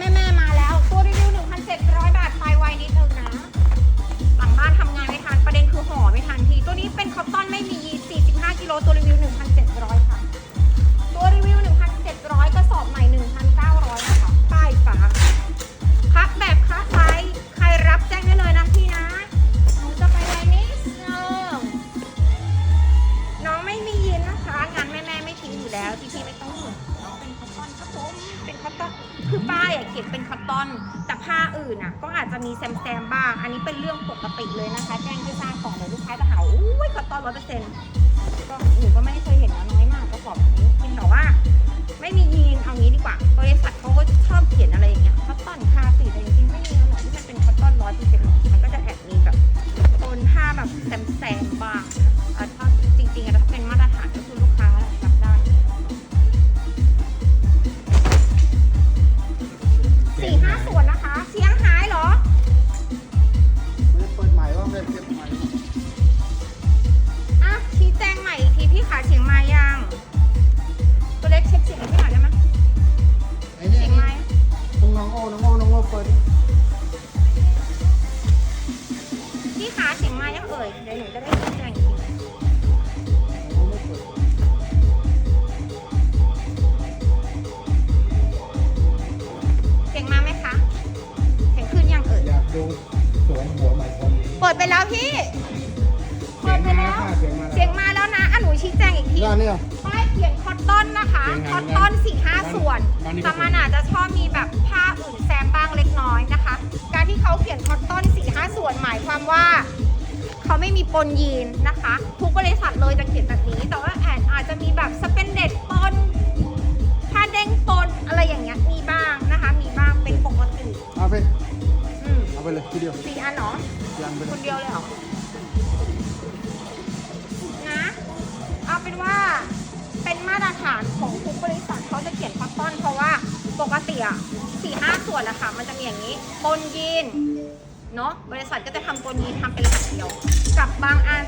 แม่แม่ๆมาแล้ว ตัวรีวิว 1,700 บาทไฟไวนิดนึงนะ หลังบ้านทำงานไม่ทัน ประเด็นคือห่อไม่ทันที ตัวนี้เป็นคอตตอนไม่มียีน45 กิโลตัวรีวิว งอีกทีด้านเนี่ยป้ายเขียนคอตตอนนะคะเป็นไงคอตตอนสี่ห้าบ้านส่วนบ้านนี้ก็ แต่มันอาจจะชอบมีแบบผ้าอื่นแซมบ้างเล็กน้อยนะคะ การที่เขาเขียนคอตตอนสี่ห้าส่วนหมายความว่า เขาไม่มีปนยีนนะคะ ทุกบริษัทเลยจะเขียนแบบนี้ แต่ว่าแอนอาจจะมีแบบสเปนเด็ดปนผ้าเด้งปนอะไรอย่างเงี้ยมีบ้างนะคะ มีบ้างเป็นปกติเอาไป อืมเอาไปเลยทีเดียวสี่อันเนาะยันไปคเลยนเดียวเลยเหรอ เอาเป็นว่าเป็นมาตรฐานของทุกบริษัทเขาจะเขียนคอตตอน เพราะว่าปกติอะสี่ห้าส่วนอะค่ะ มันจะมีอย่างนี้ปนยีนเนาะบริษัทก็จะทำปนยีนทำเป็นหลักเดียว กับบางอัน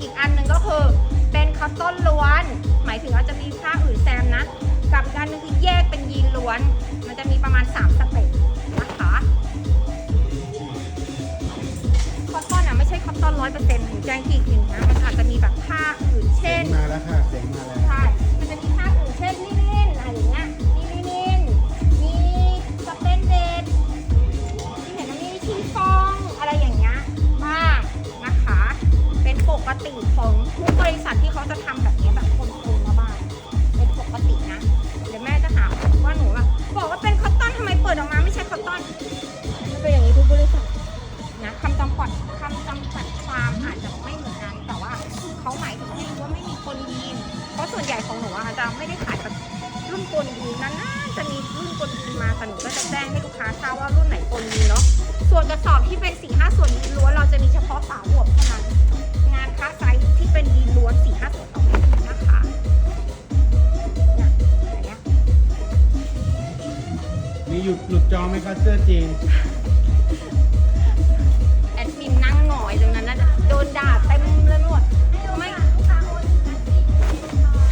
อีกอันหนึ่งก็คือเป็นคอตตอนล้วน หมายถึงว่าจะมีผ้าอื่นแซมนะ กับอีกอันหนึงคือแยกเป็นยีนล้วน มันจะมีประมาณ3สเต็ป ไหมคะเสื้อจีนแอดมินนั่งหงอยตรงนั้นนะโดนด่าเต็มเลยหมดไม่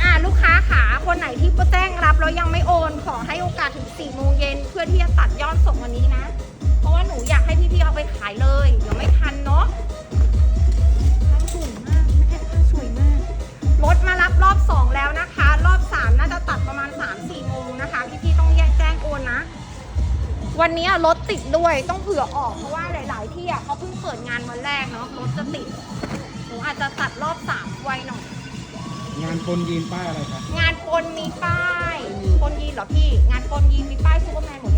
อ่าลูกค้าขาคนไหนที่แจ้งรับแล้วยังไม่โอน ขอให้โอกาสถึง4โมงเย็นเพื่อที่จะตัดยอดส่งวันนี้นะ เพราะว่าหนูอยากให้พี่ๆเอาไปขายเลย เดี๋ยวไม่ทันเนาะ รถติดด้วยต้องเผื่อออกเพราะว่าหลาย ๆ ที่อะเขาเพิ่งเปิดงานวันแรกเนาะรถจะติดหนูอาจจะตัดรอบสามไวหน่อย งานคนยีนป้ายอะไรคะงานปนมีป้ายปนยีนเหรอพี่ งานปนยีนมีป้ายซูเปอร์แมนหมดยังห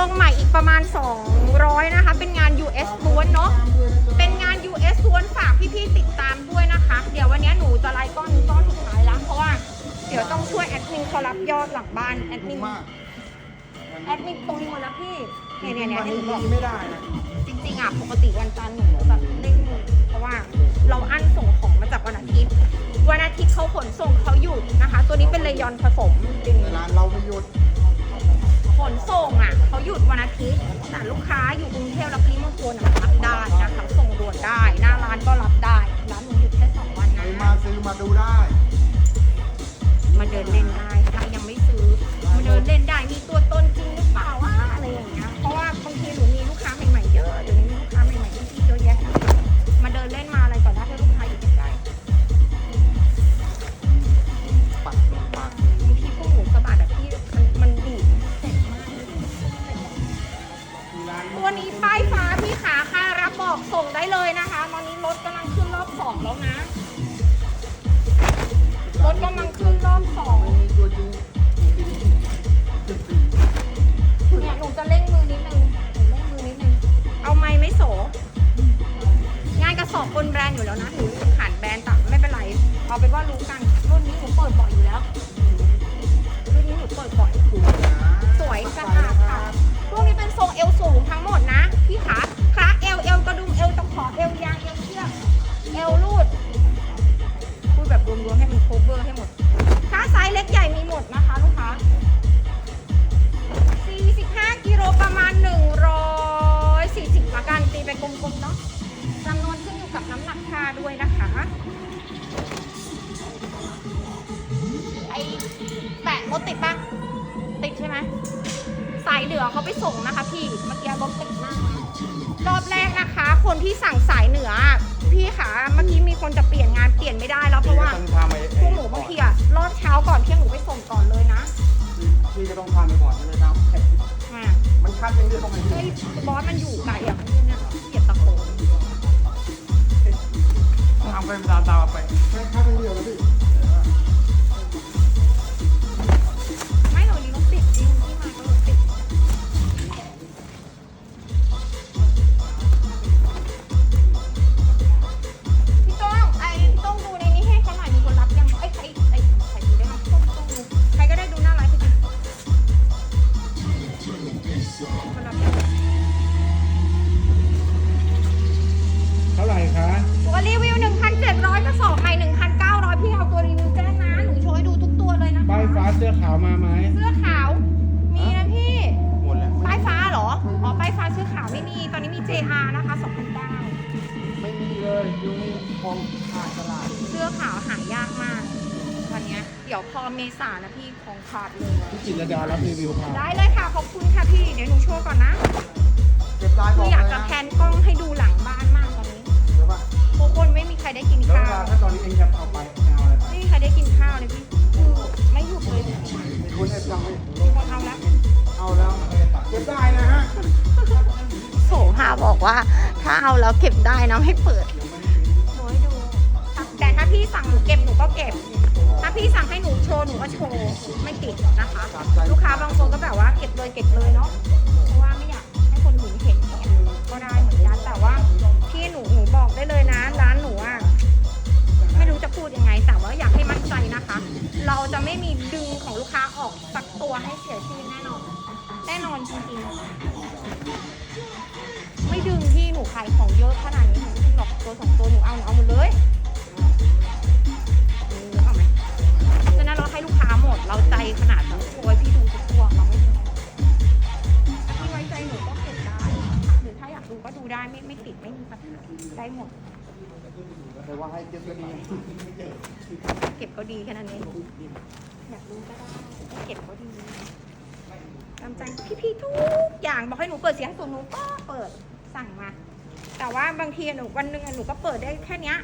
ลงใหม่อีกประมาณ 200 นะคะ เป็นงาน US ล้วนเนาะ เป็นงาน US ล้วนฝากพี่ๆติดตามด้วยนะคะ เดี๋ยววันนี้หนูจะไล่ก้อนก้อนสุดท้ายแล้วเพราะว่าเดี๋ยวต้องช่วยแอดมินเขารับยอดหลังบ้านแอดมิน มากแอดมินตรงนี้หมดแล้วพี่ เนี่ยเนี่ยเนี่ยวันให้หนี้นูบอกไม่ได้นะจริงๆอะปกติวันจันทร์หนูแบบเร่งมือเพราะว่าเราอั้นส่งของมาจากวันอาทิตย์ วันอาทิตย์เขาขนส่งเขาหยุดนะคะ ตัวนี้เป็นเลยอนผสมจริงเวลาเราไม่หยุด ขนส่งอะเขาหยุดวันอาทิตย์แต่ลูกค้าอยู่กรุงเทพและปริมณฑลอะรับได้นะคะส่งด่วนได้ หน้าร้านก็รับได้ร้านหนูหยุดแค่สองวันใครนะมาซื้อมาดูได้ มาเดินเล่นได้ถ้ายังไม่ซื้อมาเดินเล่นได้มีตัว คนแบรนด์อยู่แล้วนะหนูผ่านแบรนด์แต่ไม่เป็นไรเอาเป็นว่ารู้กันรุ่นนี้หนูเปิดบ่อยอยู่แล้วรุ่นนี้หนูเปิดบ่อยสวยสะอาดค่ะพวกนี้เป็นทรงเอวสูงทั้งหมดนะพี่ขาขาเอวเอวกระดุมเอวตะขอเอวยางเอวเชือกเอวรูดพูดแบบรวมๆให้มันโคเวอร์ให้หมดถ้าไซส์เล็กใหญ่มีหมดนะคะ แปะรถติดปะติดใช่ไหมสายเหนือเขาไปส่งนะคะ พี่เมื่อกี้รถติดมากนะรอบแรกนะคะ คนที่สั่งสายเหนืออะพี่ขาเมื่อกี้มีคนจะเปลี่ยนงานเปลี่ยนไม่ได้แล้วเพราะว่าต้องทำไอ้พวกหนูบางทีอะรอบเช้าก่อนเที่ยงหนูไปส่งก่อนเลยนะพี่ก็ต้องทำไปก่อนใช่ไหมครับ อ่ามันคัดอย่างเดียวตรงไหนเฮ้ยบอสมันอยู่ไกลอะ นะคะ2,900ไม่มีเลยอยู่ในคลองขาดตลาดเสื้อขาวหายากมากวันเนี้ยเดี๋ยวพอเมษานะพี่ของขาดเลย พี่จิตรดารับรีวิวค่ะได้เลยค่ะ ขอบคุณค่ะพี่ เดี๋ยวหนูโชว์ก่อนนะ เก็บลายบคืออกเลยยากจะนะแพนกล้องให้ดูหลังบ้านมากตอนนี้เดี๋ยวป่ะทุกคนไม่มีใครได้กินแล้วข้าเวลาว ถ้าตอนนี้เองจะเอาไปเอาอะไรไปไม่มีใครได้กินข้าวเลยพี่ คือไม่หยุดเลยมีคนเอฟยังไม่มีคนเอาแล้วเอาแล้วเก็บ บอกว่าถ้าเอาแล้วเก็บได้นะไม่เปิดโอยดู แต่ถ้าพี่สั่งหนูเก็บหนูก็เก็บ ถ้าพี่สั่งให้หนูโชว์หนูก็โชว์ไม่ติดนะคะ ลูกค้าบางคนก็แบบว่าเก็บเลยเก็บเลยเนาะ เพราะว่าไม่อยากให้คนอื่นเห็นเงี้ยก็ได้เหมือนกันแต่ว่าพี่หนูหนูบอกได้เลยนะร้านหนูอะไม่รู้จะพูดยังไง แต่ว่าอยากให้มั่นใจนะคะ เราจะไม่มีดึงของลูกค้าออกสักตัวให้เสียชื่อแน่นอน แน่นอนจริงๆ ไม่ดึงที่หนูขายของเยอะขนาดนี้หนูไม่ดึงหรอกตัวสองตัวหนูเอาหนูเอาหมดเลยนึกออกไหมฉะนั้นเราให้ลูกค้าหมด เราใจขนาดแบบโอ้ยพี่ดูทุกตัวเราไม่ดึงถ้าพี่ไว้ใจหนูก็เก็บได้นะคะหรือถ้าอยากดูก็ดูได้ไม่ไม่ติดไม่มีปัญหาได้หมดแต่ว่าให้เก็บก็ดีเก็บก็ดีแค่นั้นเองอยากดูก็ได้เก็บก็ดี ตามใจพี่ๆทุกอย่างบอกให้หนูเปิดเสียงสูงหนูก็เปิดสั่งมา แต่ว่าบางทีหนูวันหนึ่งหนูก็เปิดได้แค่เนี้ย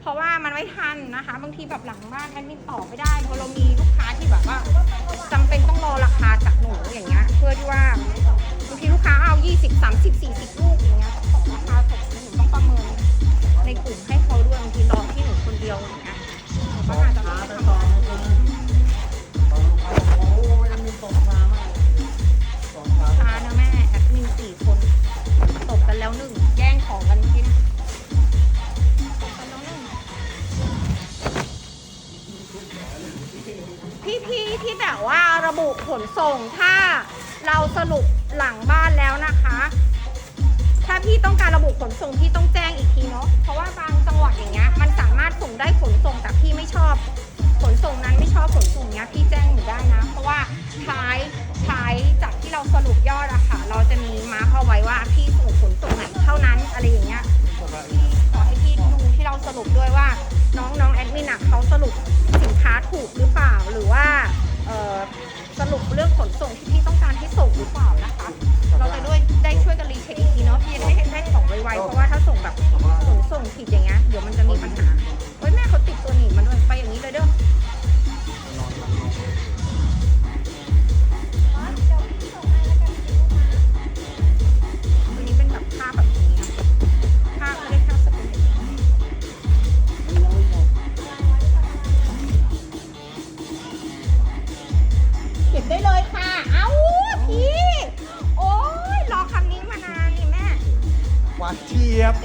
เพราะว่ามันไม่ทันนะคะ บางทีแบบหลังบ้านแอดมินต่อไม่ได้เพราะเรามีลูกค้าที่แบบว่าจำเป็นต้องรอราคาจากหนูอย่างเงี้ยเพื่อที่ว่าบางทีลูกค้าเอา 20 30 40ลูกอย่ ส่งถ้าเราสรุปหลังบ้านแล้วนะคะ ถ้าพี่ต้องการระบุขนส่งพี่ต้องแจ้งอีกทีเนาะเพราะว่าบางจังหวัดอย่างเงี้ยมันสามารถส่งได้ขนส่งแต่พี่ไม่ชอบ ขนส่งนั้นไม่ชอบขนส่งเนี้ยพี่แจ้งหนูได้นะ เพราะว่าท้ายท้ายจากที่เราสรุปยอดอะค่ะ เราจะมีมาเข้าไว้ว่าพี่ส่งขนส่งไหนเท่านั้นอะไรอย่างเงี้ยพี่ขอให้พี่ดูที่เราสรุปด้วยว่าน้องน้องแอดมินอะเขาสรุปสินค้าถูกหรือเปล่าหรือว่า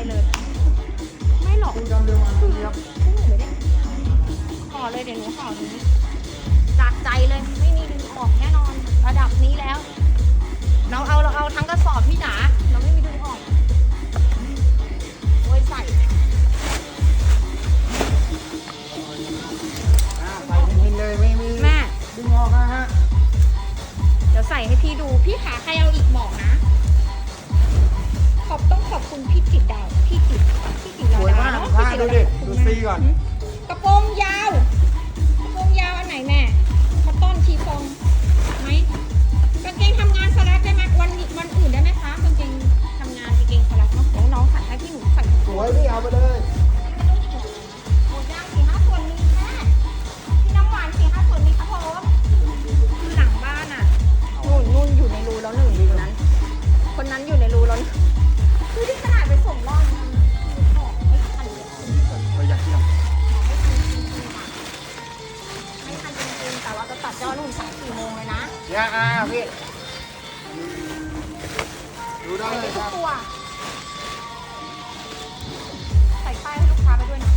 เลย เจ้านุ่มสายสี่โมงเลยนะยาอาพี่ดูได้เลยครับใส่ป้ายให้ลูกค้าไปด้วยนะ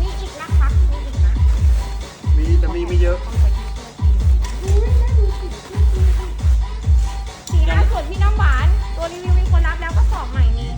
มีอีกนะคะมีอีกนะมีแต่มีไม่เยอะ สีน้ำส่วนพี่น้ำหวาน ตัวรีวิวมีคนรับแล้วก็สอบใหม่นี้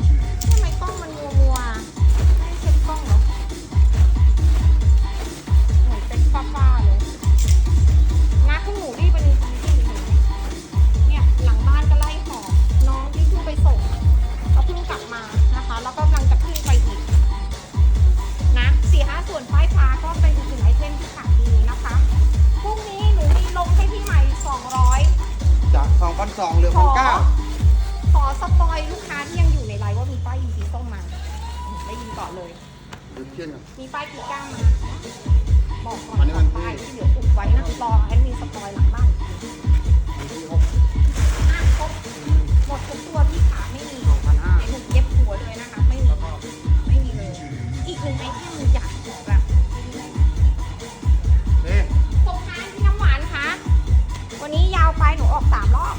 ได้ยินก่อนเลยมีป้ายกีก้ามาบอกก่อนอันไป้ายที่เหลืออุบไว้นะรอแอดมีสปอยหลังบ้านอ่หกครบหมดทุกตัวที่ขาไม่มีหไอ้หนุ่มเย็บหัวเลยนะคะ ไม่มีไม่มีเลย อีกหนึ่งไอเทมอยากขอแบบเอ๊งท้ายที่น้ำหวานคะ วันนี้ยาวไปหนูออกสามรอบ